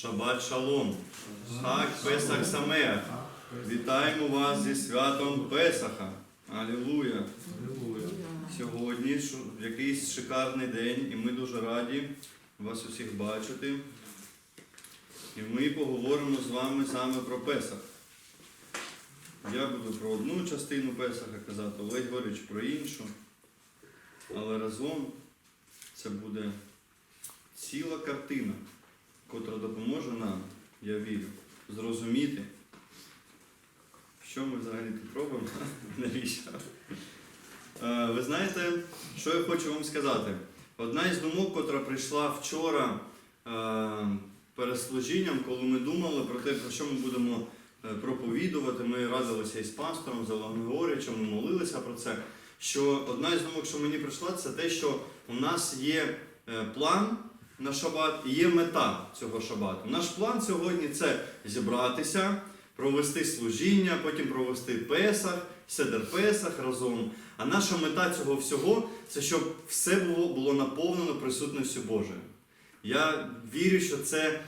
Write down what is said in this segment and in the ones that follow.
Шабат шалом. Хак Песах Самеах. Вітаємо вас зі святом Песаха. Алілуя. Сьогодні якийсь шикарний день, і ми дуже раді вас усіх бачити. І ми поговоримо з вами саме про Песах. Я буду про одну частину Песаха казати, Олег Горич про іншу. Але разом це буде ціла картина, котра допоможе нам, я вірю, зрозуміти, що ми взагалі тут робимо, навіщо. Е, Ви знаєте, що я хочу вам сказати? Одна із думок, котра прийшла вчора е, перед служінням, коли ми думали про те, про що ми будемо е, проповідувати, ми радилися із пастором, з Олегом Георгійовичем, ми молилися про це. Що одна із думок, що мені прийшла, це те, що у нас є план на шабат і є мета цього шабату. Наш план сьогодні це зібратися, провести служіння, потім провести Песах, Седер Песах разом. А наша мета цього всього це щоб все було, було наповнено присутністю Божою. Я вірю, що це,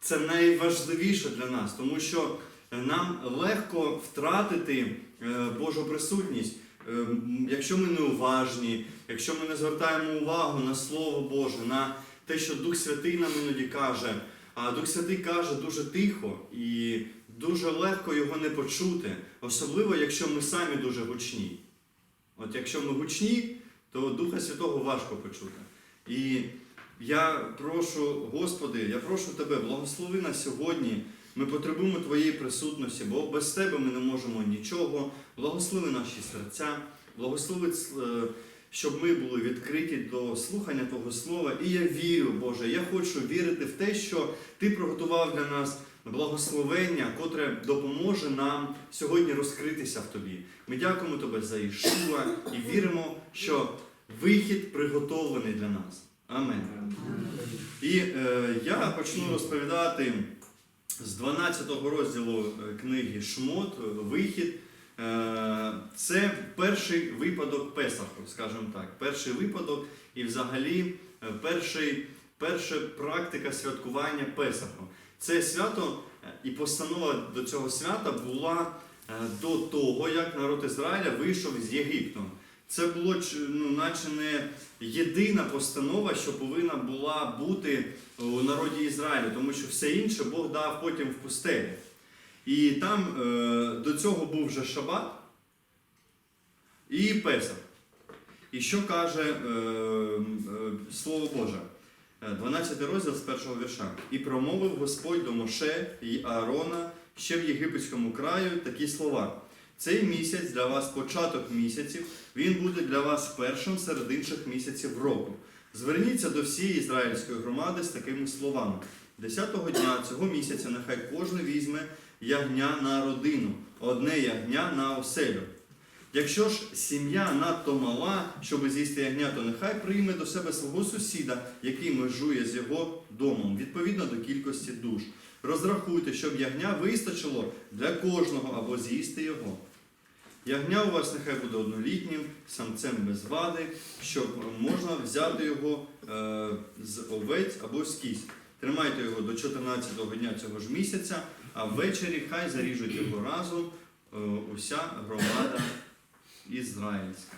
це найважливіше для нас, тому що нам легко втратити е, Божу присутність. Е, Якщо ми неуважні, якщо ми не звертаємо увагу на Слово Боже, на те, що Дух Святий нам іноді каже, а Дух Святий каже дуже тихо і дуже легко його не почути, особливо якщо ми самі дуже гучні. От якщо ми гучні, то Духа Святого важко почути. І я прошу, Господи, я прошу Тебе, благослови нас сьогодні. Ми потребуємо Твоєї присутності, бо без Тебе ми не можемо нічого. Благослови наші серця, благослови, е, щоб ми були відкриті до слухання Твого Слова. І я вірю, Боже, я хочу вірити в те, що Ти приготував для нас благословення, котре допоможе нам сьогодні розкритися в Тобі. Ми дякуємо Тебе за Ішуа і віримо, що вихід приготовлений для нас. Амен. І е, я почну розповідати з 12 розділу е, книги Шмот, Вихід. Е, це перший випадок Песаху, скажімо так. Перший випадок і взагалі е, перший, перша практика святкування Песаху. Це свято е, і постанова до цього свята була до того, як народ Ізраїля вийшов з Єгипту. Це було ну, наче не єдина постанова, що повинна була бути у народі Ізраїлю, тому що все інше Бог дав потім в пустелі. І там е, до цього був вже Шабат і Песах. І що каже е, е, Слово Боже? Е, 12 розділ з першого вірша. І промовив Господь до Моше і Аарона ще в єгипетському краю такі слова. Цей місяць для вас початок місяців, він буде для вас першим серед інших місяців року. Зверніться до всієї ізраїльської громади з такими словами: Десятого дня цього місяця нехай кожен візьме ягня на родину, одне ягня на оселю. Якщо ж сім'я надто мала, щоб з'їсти ягня, то нехай прийме до себе свого сусіда, який межує з його домом, відповідно до кількості душ. Розрахуйте, щоб ягня вистачило для кожного або з'їсти його. Ягня у вас нехай буде однолітнім, самцем без вади, щоб можна взяти його е, з овець або з кісь. Тримайте його до 14-го дня цього ж місяця, а ввечері хай заріжуть його разом е, уся громада ізраїльська.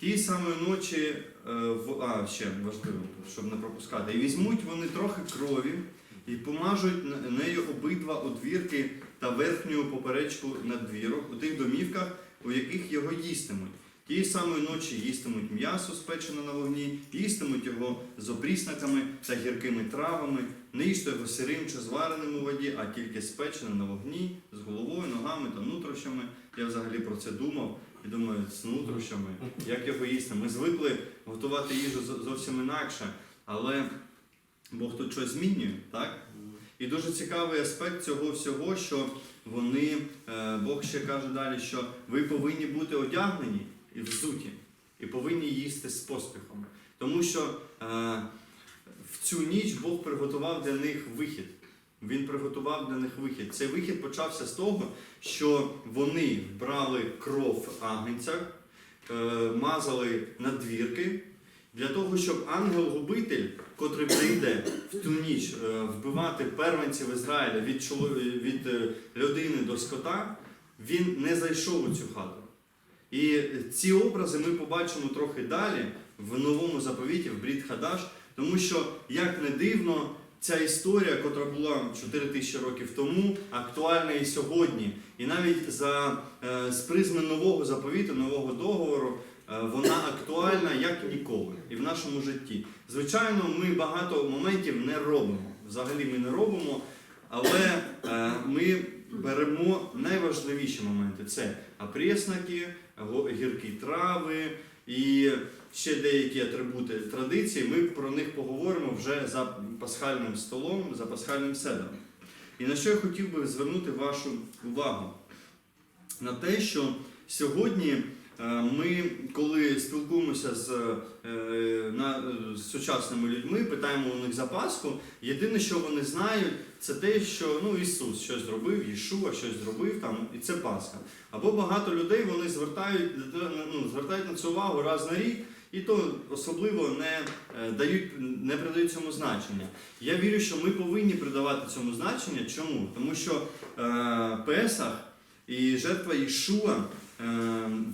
Тієї самої ночі, е, в, а ще важливо, щоб не пропускати, і візьмуть вони трохи крові і помажуть нею обидва одвірки та верхню поперечку надвірок у тих домівках, у яких його їстимуть. Тієї самої ночі їстимуть м'ясо спечене на вогні, їстимуть його з опріснаками та гіркими травами, не їжте його сирим чи звареним у воді, а тільки спечене на вогні з головою, ногами та нутрощами. Я взагалі про це думав і думаю, з нутрощами, як його їсти. Ми звикли готувати їжу зовсім інакше, але Бог тут щось змінює, так? І дуже цікавий аспект цього всього, що вони, е, Бог ще каже далі, що ви повинні бути одягнені і взуті, і повинні їсти з поспіхом. Тому що е, в цю ніч Бог приготував для них вихід. Він приготував для них вихід. Цей вихід почався з того, що вони брали кров агнця, е, мазали надвірки, Для того, щоб ангел-губитель, котрий прийде в ту ніч е, вбивати первенців Ізраїля від, від е, людини до скота, він не зайшов у цю хату. І ці образи ми побачимо трохи далі в новому заповіті, в Брід Хадаш, тому що, як не дивно, ця історія, котра була 4 тисячі років тому, актуальна і сьогодні. І навіть за, е, з призми нового заповіту, нового договору, е, вона актуальна як ніколи і в нашому житті. Звичайно, ми багато моментів не робимо. Взагалі ми не робимо, але е, ми беремо найважливіші моменти: це апреснаки, гіркі трави і ще деякі атрибути традиції. Ми про них поговоримо вже за пасхальним столом, за пасхальним седом. І на що я хотів би звернути вашу увагу? На те, що сьогодні ми, коли спілкуємося з, е, на- з сучасними людьми, питаємо у них за Пасху, єдине, що вони знають, це те, що ну, Ісус щось зробив, Єшуа щось зробив, там, і це Пасха. Або багато людей вони звертають, ну, звертають на це увагу раз на рік, і то особливо не е, дають, не придають цьому значення. Я вірю, що ми повинні придавати цьому значення. Чому? Тому що е, Песах і жертва Ішуа, е,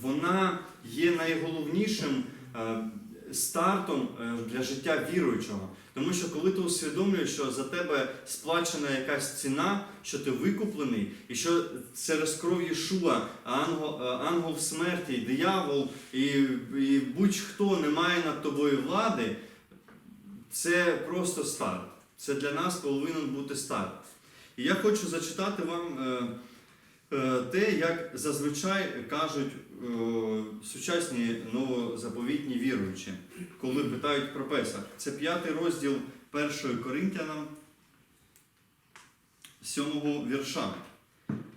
вона є найголовнішим е, стартом е, для життя віруючого. Тому що коли ти усвідомлюєш, що за тебе сплачена якась ціна, що ти викуплений, і що через кров Єшуа, ангел, е, ангел смерті, диявол і, і будь-хто не має над тобою влади, це просто старт. Це для нас повинен бути старт. І я хочу зачитати вам те, як зазвичай кажуть е, сучасні новозаповітні віруючі, коли питають про Песах. Це п'ятий розділ першої Коринтянам, сьомого вірша.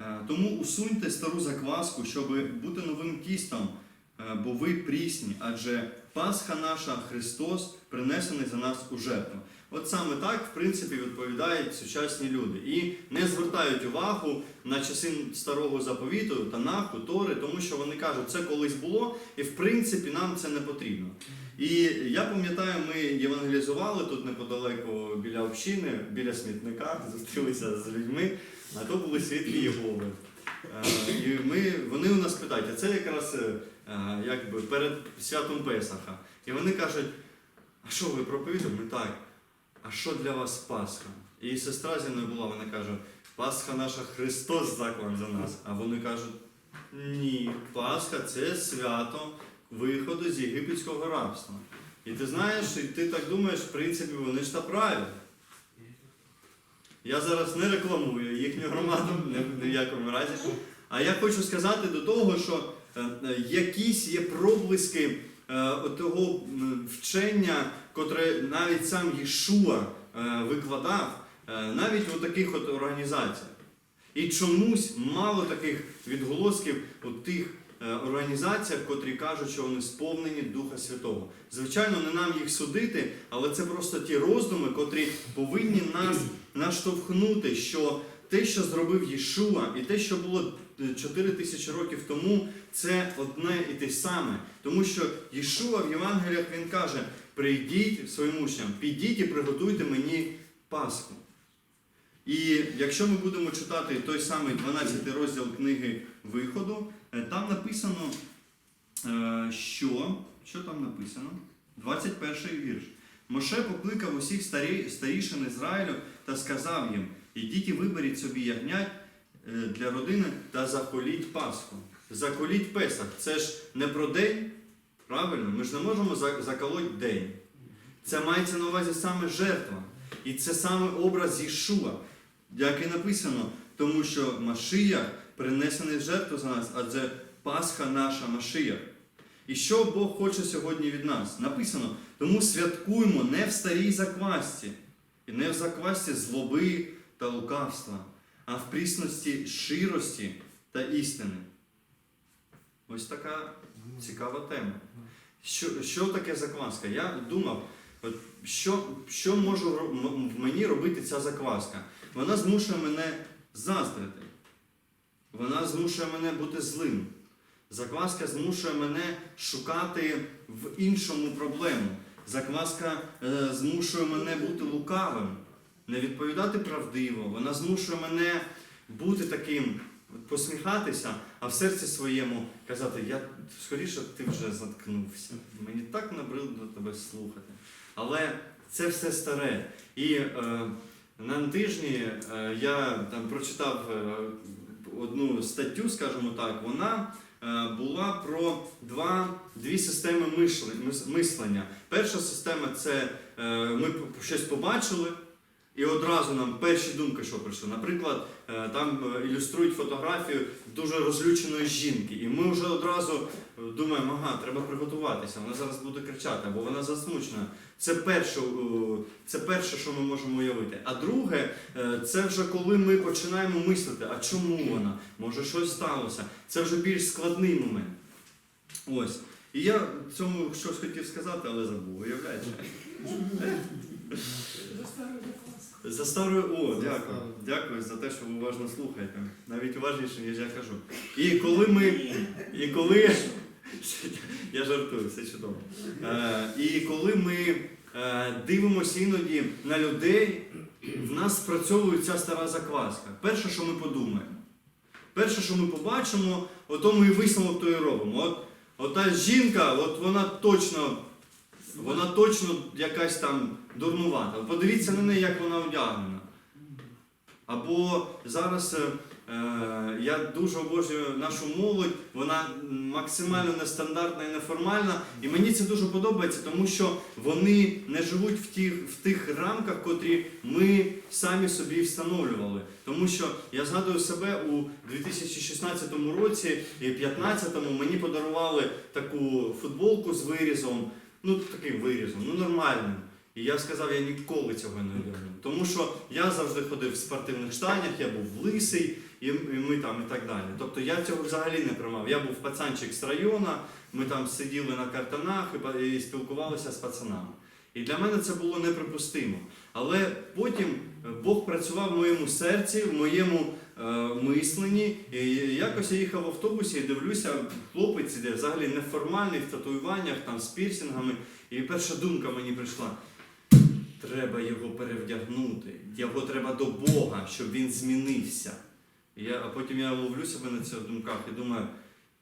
Е, Тому усуньте стару закваску, щоб бути новим тістом, е, бо ви прісні, адже Пасха наша Христос принесений за нас у жертву. От саме так, в принципі, відповідають сучасні люди і не звертають увагу на часи старого заповіту, Танаху, Тори, тому що вони кажуть, це колись було, і в принципі нам це не потрібно. І я пам'ятаю, ми євангелізували тут неподалеку біля общини, біля смітника, зустрілися з людьми, а то були свідки Єгови. Е, І ми, вони у нас питають, а це якраз е, е, якби перед святом Песаха. І вони кажуть, а що ви проповідуєте? Ми так. А що для вас Пасха? І сестра зі мною була, вона каже, Пасха наша Христос заклан за нас. А вони кажуть, ні, Пасха це свято виходу з єгипетського рабства. І ти знаєш, і ти так думаєш, в принципі, вони ж та праві. Я зараз не рекламую їхню громаду ні в якому разі. А я хочу сказати до того, що е, е, якісь є проблиски е, того вчення, котре навіть сам Єшуа е, викладав, е, навіть у таких от організаціях. І чомусь мало таких відголосків у тих е, організаціях, котрі кажуть, що вони сповнені Духа Святого. Звичайно, не нам їх судити, але це просто ті роздуми, котрі повинні нас наштовхнути, що те, що зробив Єшуа, і те, що було 4 тисячі років тому, це одне і те саме. Тому що Єшуа в Євангеліях він каже: прийдіть своїм учням, підіть і приготуйте мені Пасху. І якщо ми будемо читати той самий 12 розділ книги Виходу, е, там написано, е, що. Що там написано? 21 вірш. Моше покликав усіх старі, старішин Ізраїлю та сказав їм: ідіть і виберіть собі ягнять для родини та заколіть Пасху. Заколіть Песах. Це ж не про день. Правильно? Ми ж не можемо за- заколоть день. Це мається на увазі саме жертва. І це саме образ Єшуа, як і написано, тому що Машиях принесений в жертву за нас, адже Пасха наша Машиях. І що Бог хоче сьогодні від нас? Написано, тому святкуємо не в старій заквасці, і не в заквасці злоби та лукавства, а в прісності щирості та істини. Ось така цікава тема. Що, що таке закваска? Я думав, от що, що може в мені робити ця закваска? Вона змушує мене заздрити. Вона змушує мене бути злим. Закваска змушує мене шукати в іншому проблему. закваска е, змушує мене бути лукавим, не відповідати правдиво. Вона змушує мене бути таким, посміхатися, а в серці своєму казати, я скоріше ти вже заткнувся. Мені так набридло тебе слухати. Але це все старе. І е, на тижні е, я там прочитав е, одну статтю, скажімо так, вона е, була про два, дві системи мислення. Перша система це е, ми щось побачили. І одразу нам перші думки, що прийшли. Наприклад, е, там е, ілюструють фотографію дуже розлюченої жінки. І ми вже одразу е, думаємо, ага, треба приготуватися, вона зараз буде кричати, або вона засмучена. Це перше, це перше, що ми можемо уявити. А друге, це вже коли ми починаємо мислити, а чому вона? Може щось сталося. Це вже більш складний момент. Ось. І я цьому щось хотів сказати, але забув. Уявляєте? За старою, о, дякую. Дякую за те, що ви уважно слухаєте. Навіть уважніше, ніж я кажу. І коли ми. І коли. Я жартую, все чудово. Е, і коли ми е, дивимося іноді на людей, в нас спрацьовує ця стара закваска. Перше, що ми подумаємо. Перше, що ми побачимо, ото ми і висновок то і робимо. От, ота жінка, от вона точно, вона точно якась там дурнувата. Подивіться на неї, як вона одягнена. Або зараз е, я дуже обожнюю нашу молодь, вона максимально нестандартна і неформальна. І мені це дуже подобається, тому що вони не живуть в тих, в тих рамках, котрі ми самі собі встановлювали. Тому що я згадую себе у 2016 році і 2015 мені подарували таку футболку з вирізом, ну таким вирізом, ну нормальним. І я сказав, я ніколи цього не одягну. Тому що я завжди ходив в спортивних штанях, я був лисий, і, ми там і так далі. Тобто я цього взагалі не приймав. Я був пацанчик з району, ми там сиділи на картонах і, спілкувалися з пацанами. І для мене це було неприпустимо. Але потім Бог працював в моєму серці, в моєму мисленні. І якось я їхав в автобусі і дивлюся, хлопець іде взагалі неформальний в татуюваннях, там з пірсингами. І перша думка мені прийшла. Треба його перевдягнути, його треба до Бога, щоб він змінився. Я, а потім я ловлю себе на цих думках і думаю,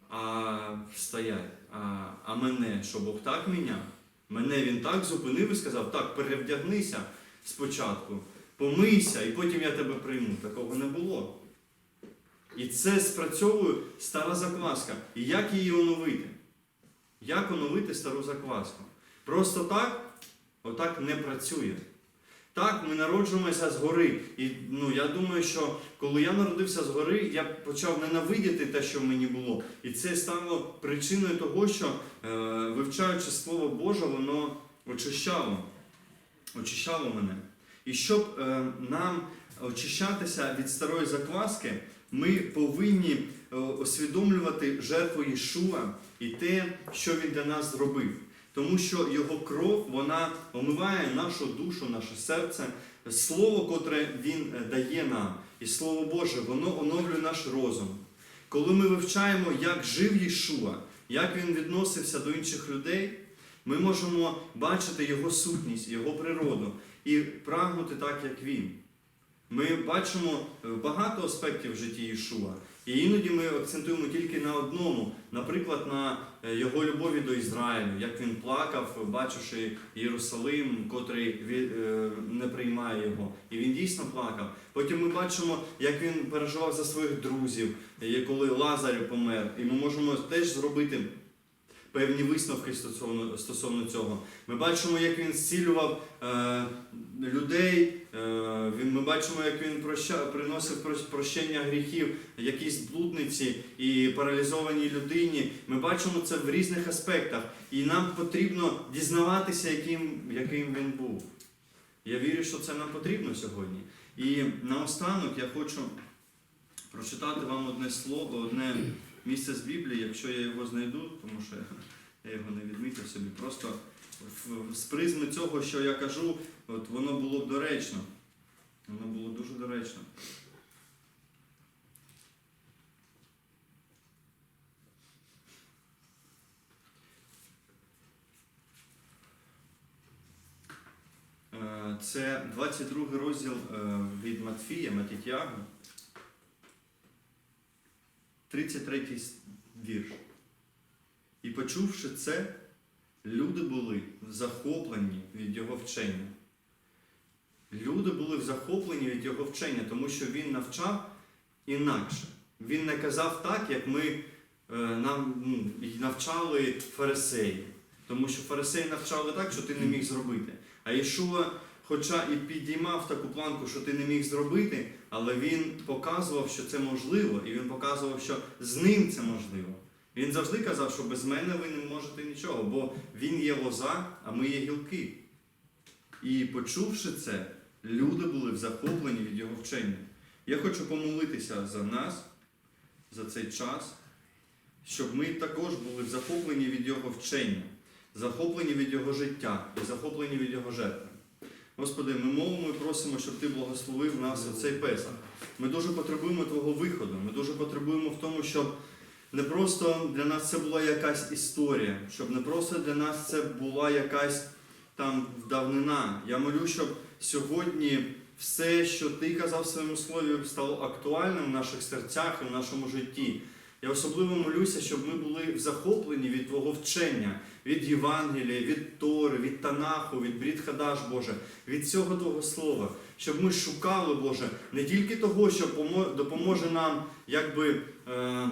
а стоять, а, а мене, що Бог так міняв? Мене він так зупинив і сказав, так, перевдягнися спочатку, помийся, і потім я тебе прийму. Такого не було. І це спрацьовує стара закваска. І як її оновити? Як оновити стару закваску? Просто так, отак не працює. Так, ми народжуємося згори. І ну, я думаю, що коли я народився згори, я почав ненавидіти те, що в мені було. І це стало причиною того, що е, вивчаючи Слово Боже, воно очищало. Очищало мене. І щоб е, нам очищатися від старої закваски, ми повинні е, усвідомлювати жертву Єшуа і те, що він для нас зробив. Тому що його кров вона омиває нашу душу, наше серце, слово, котре він е, дає нам, і слово Боже, воно оновлює наш розум. Коли ми вивчаємо, як жив Єшуа, як він відносився до інших людей, ми можемо бачити його сутність, його природу і прагнути так, як він. Ми бачимо е, багато аспектів в житті Ішуа. І іноді ми акцентуємо тільки на одному, наприклад, на е, його любові до Ізраїлю, як він плакав, бачивши Єрусалим, котрий е, не приймає його. І він дійсно плакав. Потім ми бачимо, як він переживав за своїх друзів, коли Лазар помер. І ми можемо теж зробити певні висновки стосовно, стосовно цього. Ми бачимо, як він зцілював е, людей. Бачимо, як він проща, приносив прощення гріхів якійсь блудниці і паралізованій людині. Ми бачимо це в різних аспектах. І нам потрібно дізнаватися, яким, яким він був. Я вірю, що це нам потрібно сьогодні. І наостанок я хочу прочитати вам одне слово, одне місце з Біблії, якщо я його знайду, тому що я його не відмітив собі. Просто з призми цього, що я кажу, от воно було б доречно. Воно було дуже доречно. Це 22 розділ е, від Матфія, Матітягу, 33 вірш. І почувши це, люди були захоплені від його вчення. Люди були захоплені від його вчення, тому що він навчав інакше. Він не казав так, як ми е, нам ну, навчали фарисеї. Тому що фарисеї навчали так, що ти не міг зробити. А Ішуа, хоча і підіймав таку планку, що ти не міг зробити, але він показував, що це можливо, і він показував, що з ним це можливо. Він завжди казав, що без мене ви не можете нічого, бо він є лоза, а ми є гілки. І почувши це, люди були захоплені від його вчення. Я хочу помолитися за нас, за цей час, щоб ми також були захоплені від його вчення, захоплені від його життя і захоплені від його жертви. Господи, ми молимо і просимо, щоб Ти благословив нас у цей Песах. Ми дуже потребуємо Твого виходу. Ми дуже потребуємо в тому, щоб не просто для нас це була якась історія, щоб не просто для нас це була якась там давнина. Я молю, щоб сьогодні все, що ти казав в своєму слові, стало актуальним в наших серцях і в нашому житті. Я особливо молюся, щоб ми були захоплені від Твого вчення, від Євангелія, від Тори, від Танаху, від Брід Хадаш, Боже, від цього Твого Слова, щоб ми шукали, Боже, не тільки того, що допоможе нам, якби. Е-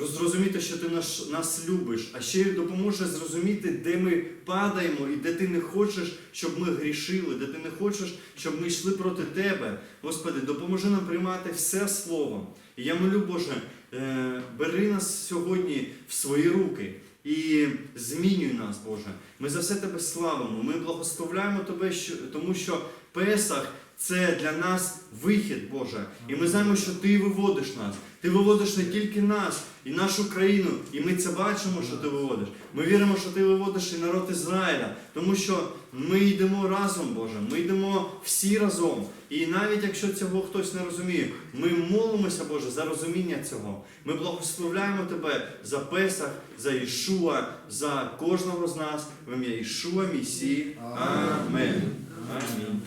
Розрозуміти, що ти наш, нас любиш, а ще й допоможе зрозуміти, де ми падаємо і де ти не хочеш, щоб ми грішили, де ти не хочеш, щоб ми йшли проти тебе. Господи, допоможи нам приймати все слово. І я молю, Боже, е, бери нас сьогодні в свої руки і змінюй нас, Боже. Ми за все тебе славимо. Ми благословляємо Тебе, тому що Песах це для нас вихід, Боже. І ми знаємо, що Ти виводиш нас. Ти виводиш не тільки нас і нашу країну, і ми це бачимо, що ти виводиш. Ми віримо, що ти виводиш і народ Ізраїля, тому що ми йдемо разом, Боже. Ми йдемо всі разом. І навіть якщо цього хтось не розуміє, ми молимося, Боже, за розуміння цього. Ми благословляємо Тебе за Песах, за Ішуа, за кожного з нас в ім'я Ішуа Місії. Амен. Амінь.